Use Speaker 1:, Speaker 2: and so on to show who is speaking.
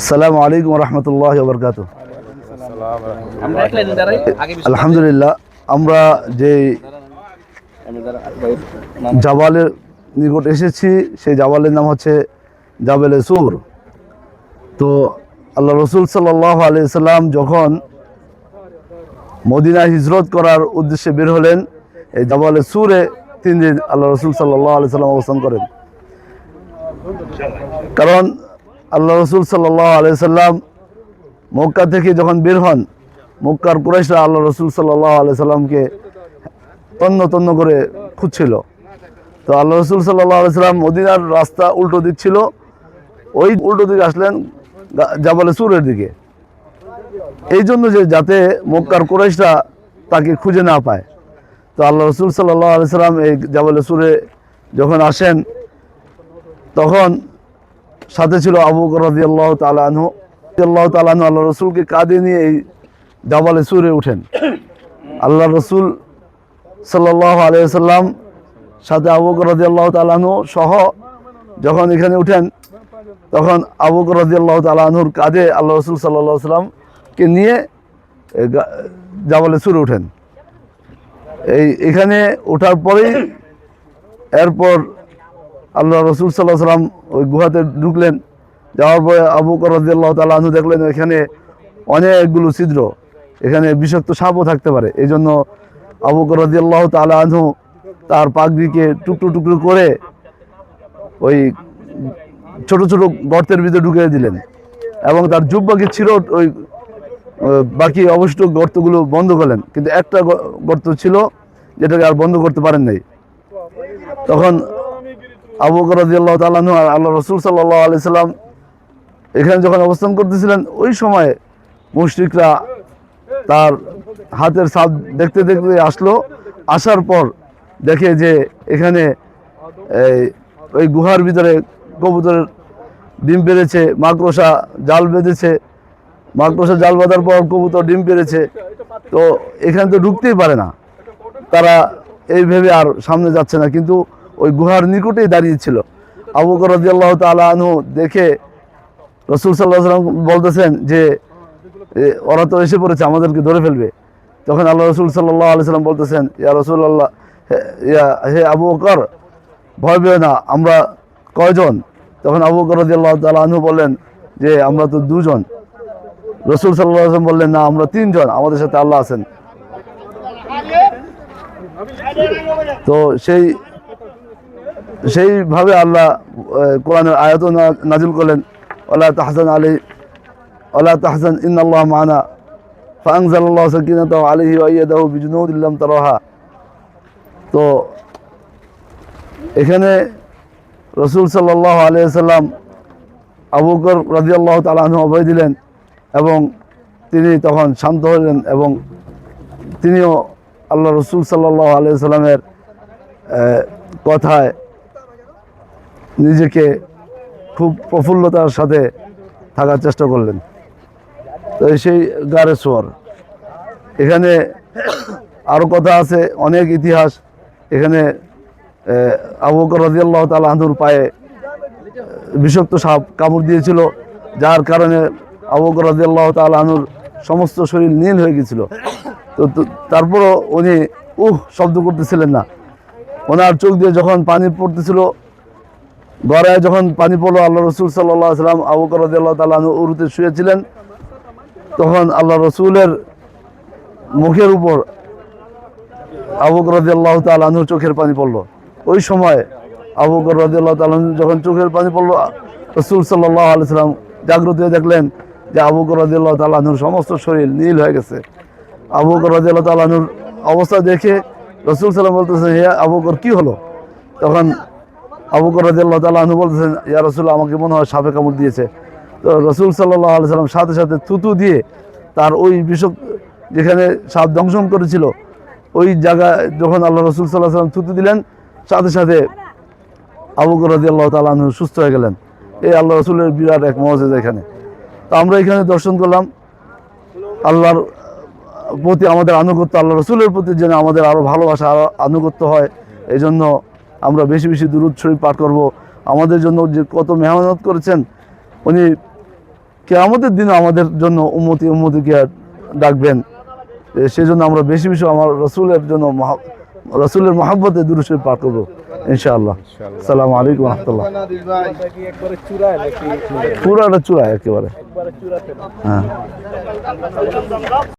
Speaker 1: আসসালামু আলাইকুম রহমতুল্লাহ বরকাত আলহামদুলিল্লাহ আমরা যে জাবালের নিকট এসেছি সেই জাবালের নাম হচ্ছে জাবেলে সুর। তো আল্লাহ রসুল সাল্লাহ আলি সাল্লাম যখন মদিনা হিজরত করার উদ্দেশ্যে বের হলেন এই জাবালে সুরে তিন দিন আল্লাহ রসুল সাল্লাহ আলি সাল্লাম অবস্থান করেন। কারণ আল্লাহ রসুল সাল্লাহ আলি সাল্লাম মক্কা থেকে যখন বের হন, মক্কার কুরাইশরা আল্লাহ রসুল সাল্লাহ আলি সাল্লামকে তন্ন তন্ন করে খুঁজছিল। তো আল্লাহ রসুল সাল্লাহ সাল্লাম মদিনার রাস্তা উল্টো দিক ছিল। ওই উল্টো দিকে আসলেন জাবালে সুরের দিকে। এই জন্য যে যাতে মক্কার কুরাইশরা তাকে খুঁজে না পায়। তো আল্লাহ রসুল সাল্লাহ আলি সাল্লাম এই জাবালে সুরে যখন আসেন, তখন সাথে ছিল আবু রাজি আল্লাহ তালানহ আল্লাহ তালানহ আল্লাহ রসুলকে কাঁধে নিয়ে এই জাবালে সুরে উঠেন। আল্লাহ রসুল সাল্লাহ আলিয়াল্লাম সাথে আবু রাজি আল্লাহ তালানহ সহ যখন এখানে উঠেন, তখন আবু রাজি আল্লাহ তালাহুর কাঁধে আল্লাহ রসুল সাল্লাহ সাল্লামকে নিয়ে জাবালে সুরে উঠেন। এই, এখানে ওঠার পরেই এরপর আল্লাহ রসুল সাল্লাহ সাল্লাম ওই গুহাতে ঢুকলেন। যাওয়ার পরে আবু রাজিয়াল্লাহ তালাহু দেখলেন এখানে অনেকগুলো ছিদ্র, এখানে বিষাক্ত সাপও থাকতে পারে। এই জন্য আবু রাজিয়াল্লাহ তালাহু তার পাগড়িকে টুকরো টুকরো করে ওই ছোট ছোট গর্তের ভিতরে ঢুকিয়ে দিলেন এবং তার জুব্বাকে ছিল ওই বাকি অবশিষ্ট গর্তগুলো বন্ধ করলেন। কিন্তু একটা গর্ত ছিল যেটাকে আর বন্ধ করতে পারেন নাই। তখন আবু রাদিয়াল্লাহু তাআলা আনহু আর আল্লাহ রসুল সাল্লাহ আলি সাল্লাম এখানে যখন অবস্থান করতেছিলেন, ওই সময় মুশরিকরা তার হাতের ছাপ দেখতে দেখতে আসলো। আসার পর দেখে যে এখানে ওই গুহার ভিতরে কবুতরের ডিম পেরেছে, মাকড়সা জাল বেঁধেছে। মাকড়সা জাল বাঁধার পর কবুতর ডিম পেরেছে। তো এখানে তো ঢুকতেই পারে না। তারা এই ভেবে আর সামনে যাচ্ছে না। কিন্তু ওই গুহার নিকটেই দাঁড়িয়েছিল আবু করদি আল্লাহ তালা আনহু দেখে রসুল সাল্লাহ সাল্লাম বলতেছেন যে ওরা তো এসে পড়েছে, আমাদেরকে ধরে ফেলবে। তখন আল্লাহ রসুল সাল্লাহ আলি সাল্লাম বলতেছেন, ইয়া রসুল আল্লাহ ইয়া, হে আবু বকর, ভয় পেও না, আমরা কয়জন? তখন আবু করদি আল্লাহ তালা আনহু বললেন যে, আমরা তো দুজন। রসুল সাল্লাহ আসলাম বললেন, না, আমরা তিনজন, আমাদের সাথে আল্লাহ আছেন। তো সেই সেইভাবে আল্লাহ কোরআনের আয়াত নাজিল করলেন। ওলা তাহসান আলী ওলা তাহসান ইন্নাল্লাহ মানা ফাংজাল আল্লাহ আলিহি ওয়াইয়াদাহু বিজুনুদিল্লাম তারহা। তো, এখানে রসুল সাল্লাহ আলিয়া সাল্লাম আবুকর রাজিয়াল্লাহ তালাহু অভয় দিলেন এবং তিনি তখন শান্ত হলেন এবং তিনিও আল্লাহ রসুল সাল্লাহ আলিয়া সাল্লামের কথায় নিজেকে খুব প্রফুল্লতার সাথে থাকার চেষ্টা করলেন। তো সেই গারে সোয়ার। এখানে আরও কথা আছে, অনেক ইতিহাস। এখানে আবু রাজিয়াল্লাহ তালাহুর পায়ে বিষাক্ত সাপ কামড় দিয়েছিল, যার কারণে আবু বকর তাল তালাহুর সমস্ত শরীর নীল হয়ে গেছিল তো, তারপরও উনি উহ শব্দ করতেছিলেন না। ওনার চোখ দিয়ে যখন পানি পড়তেছিল গড়ায় যখন পানি পড়ল, আল্লাহ রসুল সাল্লাহ সাল্লাম আবু করদিয়াল্লাহ তালু উরুতে শুয়েছিলেন। তখন আল্লাহ রসুলের মুখের উপর আবু করদিয়াল্লাহ তালুর চোখের পানি পড়ল। ওই সময় আবু করদিয়াল্লাহ তালু যখন চোখের পানি পড়ল, রসুল সাল্লাহ আলাইসাল্লাম জাগ্রত হয়ে দেখলেন যে আবু করদিয়াল্লাহ তালুর সমস্ত শরীর নীল হয়ে গেছে। আবু করদিয়াল্লাহ তালুর অবস্থা দেখে রসুল সাল্লাম বলতেছেন, হে আবু বকর, কি হলো? তখন আবু রাজিয়াল্লাহ তালা আনু বলতেছেন, ইয়া রসুল আমাকে মনে হয় সাপে কামড় দিয়েছে। তো রসুল সাল্লাহ আলি সাল্লাম সাথে সাথে থুতু দিয়ে তার ওই বিষক যেখানে সাপ দংশন করেছিল, ওই জায়গায় যখন আল্লাহ রসুল সাল্লাহ সাল্লাম থুতু দিলেন, সাথে সাথে আবু রাজিয়াল্লাহ তালা আনু সুস্থ হয়ে গেলেন। এই আল্লাহ রসুলের বিরাট এক মজেদ এখানে। তো আমরা এখানে দর্শন করলাম, আল্লাহর প্রতি আমাদের আনুগত্য, আল্লাহ রসুলের প্রতি যেন আমাদের আরও ভালোবাসা আরও আনুগত্য হয় এই জন্য আমরা বেশি বেশি দুরুদ শরীফ পাঠ করব। আমাদের জন্য যে কত মেহনত করেছেন উনি কেয়ামতের দিন আমাদের জন্য উন্মতি উন্মতিকে ডাকবেন। এ, সেই জন্য আমরা বেশি বেশি আমার রসুলের জন্য রসুলের মহাব্বতে দুরুশে পাঠ করব ইনশাআল্লাহ। সালাম আলাইকুম রহমতুল্লাহ। পুরোটা চূড়ায় একেবারে হ্যাঁ।